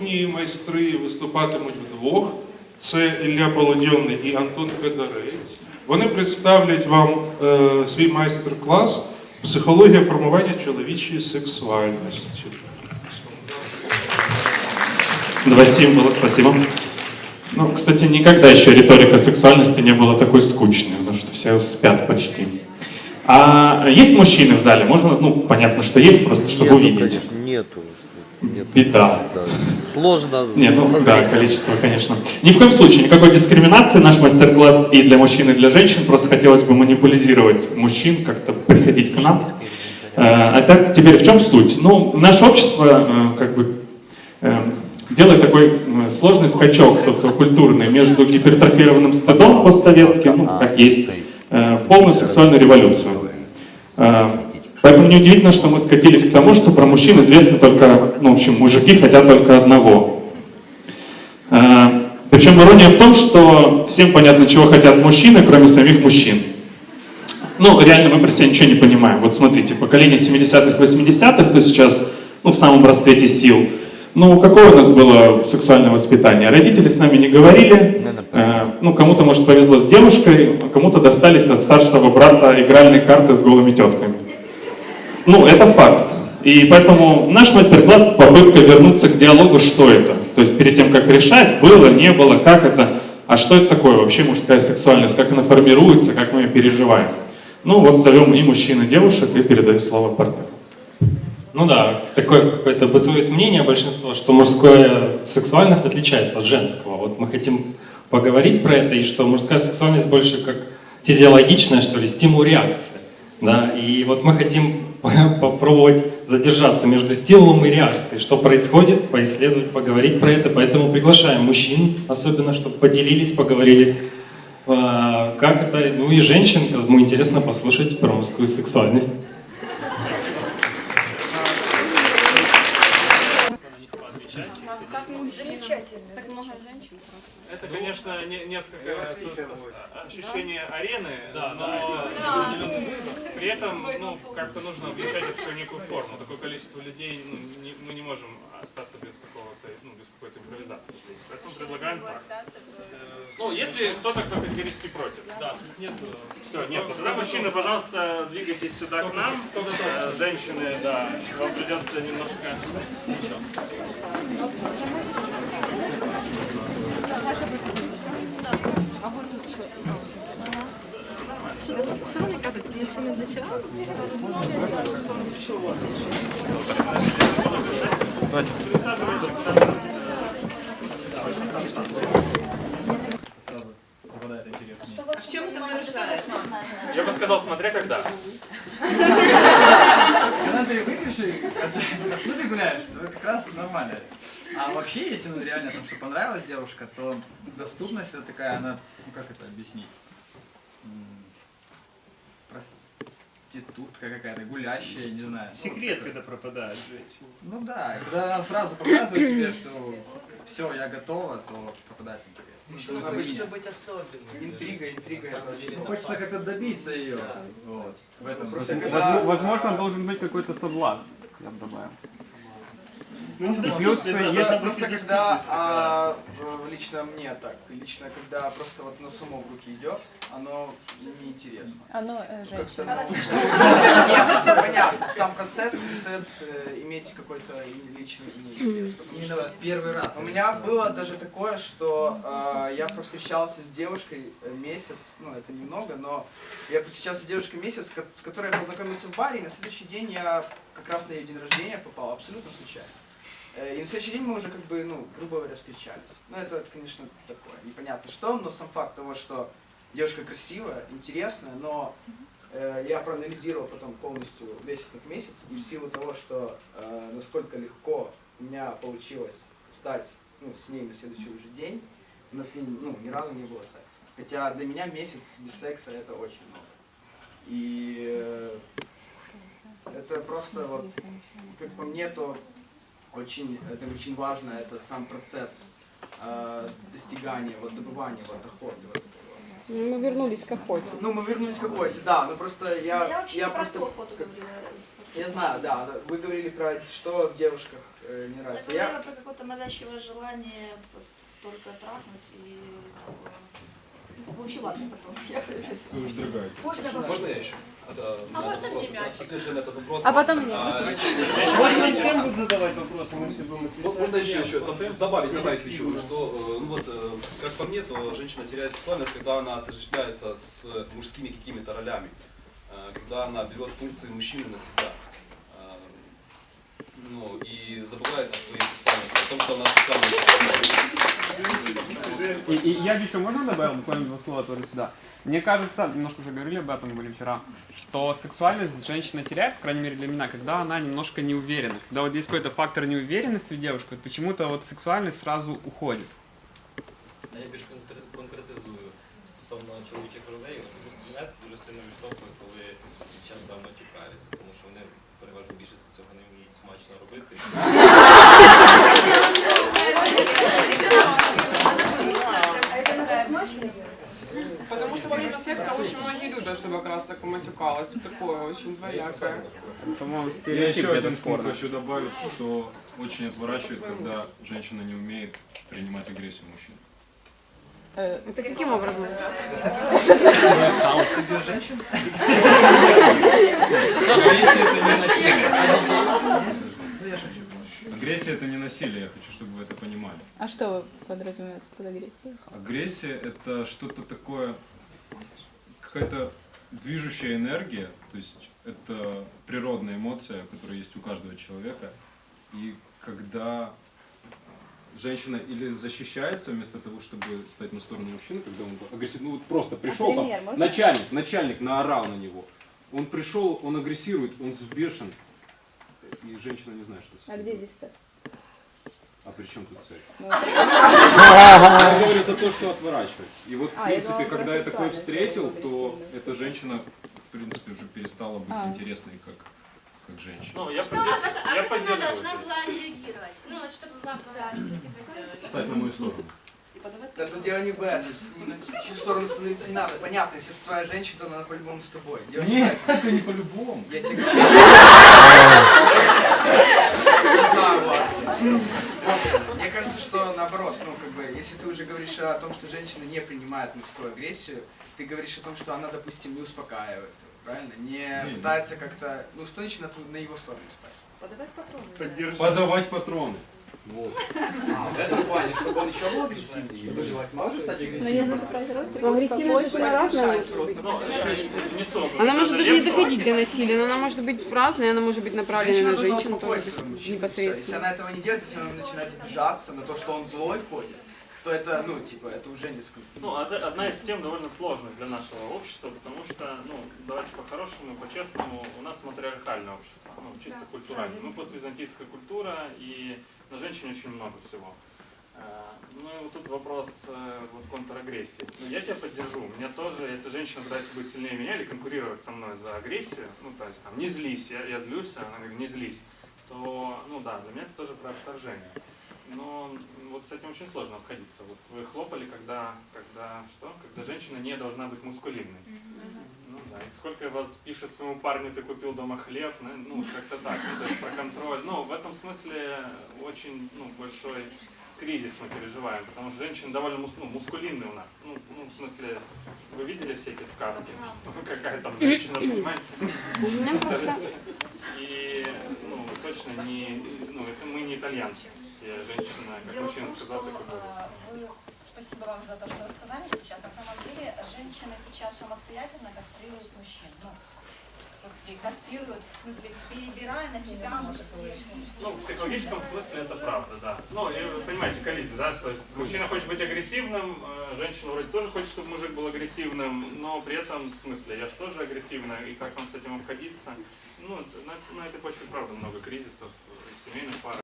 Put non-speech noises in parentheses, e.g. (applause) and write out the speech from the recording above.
наступні майстри виступатимуть вдвох. Це Ілля Полодьонний і Антон Федорець. Вони представлять вам е, свій майстер-клас Психологія формування чоловічої сексуальності. Два символа, спасибо. Ну, кстати, никогда еще риторика сексуальности не была такой скучной, потому что все спят почти. А есть мужчины в зале? Можно, ну, понятно, что есть, просто чтобы Нету, увидеть. конечно, нету. Нету. Беда. Да, Сложно. Не, ну да, количество, конечно. Ни в коем случае, никакой дискриминации. Наш мастер-класс и для мужчин, и для женщин. Просто хотелось бы манипулизировать мужчин, как-то приходить к нам. Э, А так, теперь в чем суть? Ну, наше общество э, как бы э, делает такой сложный скачок социокультурный между гипертрофированным стыдом постсоветским, ну, как есть, в полную сексуальную революцию. Поэтому неудивительно, что мы скатились к тому, что про мужчин известно только, ну, в общем, мужики хотят только одного. Э, Причем ирония в том, что всем понятно, чего хотят мужчины, кроме самих мужчин. Ну, реально мы про себя ничего не понимаем. Вот смотрите, поколение 70-х, 80-х, то сейчас, ну, в самом расцвете сил. Ну, какое у нас было сексуальное воспитание? Родители с нами не говорили. Э, ну, кому-то, может, повезло с девушкой, а кому-то достались от старшего брата игральные карты с голыми тетками. Ну, это факт. И поэтому наш мастер-класс – попытка вернуться к диалогу, что это. То есть перед тем, как решать, было, не было, как это, а что это такое вообще мужская сексуальность, как она формируется, как мы ее переживаем. Ну вот зовем и мужчин, и девушек, и передаю слово партнеру. Ну да, такое какое-то бытует мнение большинства, что мужская сексуальность отличается от женского. Вот мы хотим поговорить про это, и что мужская сексуальность больше как физиологичная, что ли, стимул-реакция. Да? И вот мы хотим (laughs) попробовать задержаться между стимулом и реакцией, что происходит, поисследовать, поговорить про это. Поэтому приглашаем мужчин, особенно, чтобы поделились, поговорили, а, как это, ну и женщин, кому интересно послушать про мужскую сексуальность. Замечательно. Женщин. Это, конечно, не- несколько со- со- ощущение арены, Да, но да, при этом ну, как-то нужно включать это в некую форму. Такое количество людей, ну, не- мы не можем остаться без какого-то, ну, без какой-то импровизации здесь. Поэтому предлагаем так. Ну, если кто-то, кто категорически против. Да, нет, Все, нет, тогда мужчины, пожалуйста, двигайтесь сюда к нам. Э, Женщины, да, вам придется немножко... Що вони кажуть? Мужчини для чого? В чем это выражается? Я бы сказал, смотря когда. Ты выпьешь и ну ты гуляешь, то как раз нормально. А вообще, если ну, реально там, что понравилась девушка, то доступность это такая, она, ну как это объяснить? Проститутка какая-то, гулящая, не знаю. Секрет, когда пропадает женщина. Ну да, когда она сразу показывает тебе, что все, я готова, то пропадает интерес. Хочется быть особенным. Интрига, интрига. Ну, хочется как-то добиться ее. Вот. В этом. Просто когда- Возможно, должен быть какой-то соблазн, я бы добавил. Ну, Плюс, доступность, если- Просто, когда, да. а, э, лично мне так, лично когда просто вот на само в руки идет, оно неинтересно. Оно э, Как-то, женщина. ну, Нет, (laughs) понятно, сам процесс перестает э, иметь какой-то личный неинтерес. Именно вот первый раз. У меня было даже такое, что э, я повстречался с девушкой э, месяц, ну это немного, но я повстречался с девушкой месяц, с которой я познакомился в баре, и на следующий день я как раз на ее день рождения попал, абсолютно случайно. Э, И на следующий день мы уже как бы, ну, грубо говоря, встречались. Ну это, конечно, такое, непонятно что, но сам факт того, что девушка красивая, интересная, но э, я проанализировал потом полностью весь этот месяц, и в силу того, что э, насколько легко у меня получилось стать ну, с ней на следующий уже день, у нас ну, ни разу не было секса. Хотя для меня месяц без секса это очень много. И э, это просто вот, как по мне, то очень, это очень важно, это сам процесс э, достигания, вот добывания, вот охоты. Вот этого. Мы вернулись к охоте. Ну, мы вернулись к охоте, да, но просто я, Я вообще я просто... ту охоту говорила. Я знаю, да. Вы говорили про что в девушках э, не Я нравится. говорила Я, про какое-то навязчивое желание только трахнуть и... В общем, ладно, потом. Уже дорогая. Можно я еще? А можно вопрос, мне мячик? Отвечу на этот вопрос. А потом мне. Можно всем будет задавать вопросы, мы все будем можно еще, еще доб- добавить, добавить хочу, что, э, ну вот, э, как по мне, то женщина теряет сексуальность, когда она отождествляется с мужскими какими-то ролями, э, когда она берет функции мужчины на себя, ну, и забывает о своей сексуальности, о том, что она сексуальная. И, и я бы еще можно добавил буквально два слова тоже сюда. Мне кажется, немножко уже говорили об этом, были вчера, что сексуальность женщина теряет, по крайней мере для меня, когда она немножко не уверена. Когда вот есть какой-то фактор неуверенности у девушки, вот почему-то вот сексуальность сразу уходит. А я більш конкре- конкретизую стосовно чоловічих ролей. Особисто мене дуже сильно відштовхує, коли дівчата матюкаються, тому що вони переважно більшість цього не вміють смачно робити. А это надо смачно Потому что во время секса очень многие любят, чтобы как раз так матюкалось. Такое очень двоякое. По-моему, Я стереотип еще где-то один пункт спорный. хочу добавить, что очень отворачивает, когда женщина не умеет принимать агрессию мужчин. Это каким образом? Агрессия это не насилие. Агрессия это не насилие, я хочу, чтобы вы это понимали. А что подразумевается под агрессией? Агрессия это что-то такое, какая-то движущая энергия, то есть это природная эмоция, которая есть у каждого человека. И когда женщина или защищается вместо того, чтобы стать на сторону мужчины, когда он агрессивный, ну вот просто пришел там, пример можно? начальник, начальник наорал на него, он пришел, он агрессирует, он взбешен, и женщина не знает, что с А этим где делать. здесь секс? А при чем тут секс? Я говорю за то, что отворачивает. И вот, в А, принципе, когда я такое встретил, то эта женщина, в принципе, уже перестала быть А. интересной как, как женщина. Ну, я, Что она, а я как она должна была реагировать? Ну, вот чтобы как бы... Встать на мою сторону. да тут дело не в этом. Чью сторону становиться не надо. Понятно, если это твоя женщина, то она по-любому с тобой. Дело Нет, это не по-любому. Я тебе (laughs) говорю. Не знаю вас. Мне кажется, что наоборот, ну как бы, если ты уже говоришь о том, что женщина не принимает мужскую агрессию, ты говоришь о том, что она, допустим, не успокаивает, правильно? Не Не, пытается как-то, ну что значит на, ту- на его сторону стать? Подавать патроны. Подавать патроны. Вот. А, в этом плане, чтобы он еще был агрессивнее, чтобы желательно тоже стать Но агрессивнее. я за Агрессивность женщина разная может. Она может даже не доходить до насилия, но она может быть разной, она может быть направлена на женщину тоже. Всё. Если непосредственно. она этого не делает, если она начинает обижаться на то, что он злой ходит, то это, ну, типа, это уже несколько. Ну, одна, одна из тем довольно сложных для нашего общества, потому что, ну, давайте по-хорошему, по-честному, у нас матриархальное общество, ну, чисто культурально. Мы поствизантийская культура, и на женщине очень много всего. Э, Ну и вот тут вопрос э, вот контрагрессии. Ну, я тебя поддержу. У меня тоже, если женщина пытается быть сильнее меня или конкурировать со мной за агрессию, ну то есть там не злись, я, я злюсь, а она говорит не злись, то, ну да, для меня это тоже про отторжение. Но вот с этим очень сложно обходиться. Вот вы хлопали, когда, когда что? Когда женщина не должна быть мускулинной. Ну да, и сколько вас пишет своему парню, ты купил дома хлеб, ну, ну как-то так, ну, то есть про контроль. Ну, в этом смысле очень ну, большой кризис мы переживаем, потому что женщины довольно мус, ну, мускулинные у нас. Ну, ну, в смысле, вы видели все эти сказки? Какая там женщина, понимаете? И, ну, точно не, ну, это мы не итальянцы. Я женщина, как Дело в мужчина том, сказал, что так и будет. э, вы, спасибо вам за то, что вы сказали сейчас. На самом деле, женщины сейчас самостоятельно кастрируют мужчин. Ну, просто кастрируют, в смысле, перебирая на себя мужские Ну, в психологическом смысле это правда, да. Ну, понимаете, коллизия, да, то есть мужчина хочет быть агрессивным, э, женщина вроде тоже хочет, чтобы мужик был агрессивным, но при этом, в смысле, я же тоже агрессивная, и как нам с этим обходиться? Ну, на, на этой почве, правда, много кризисов, э, семейных пар.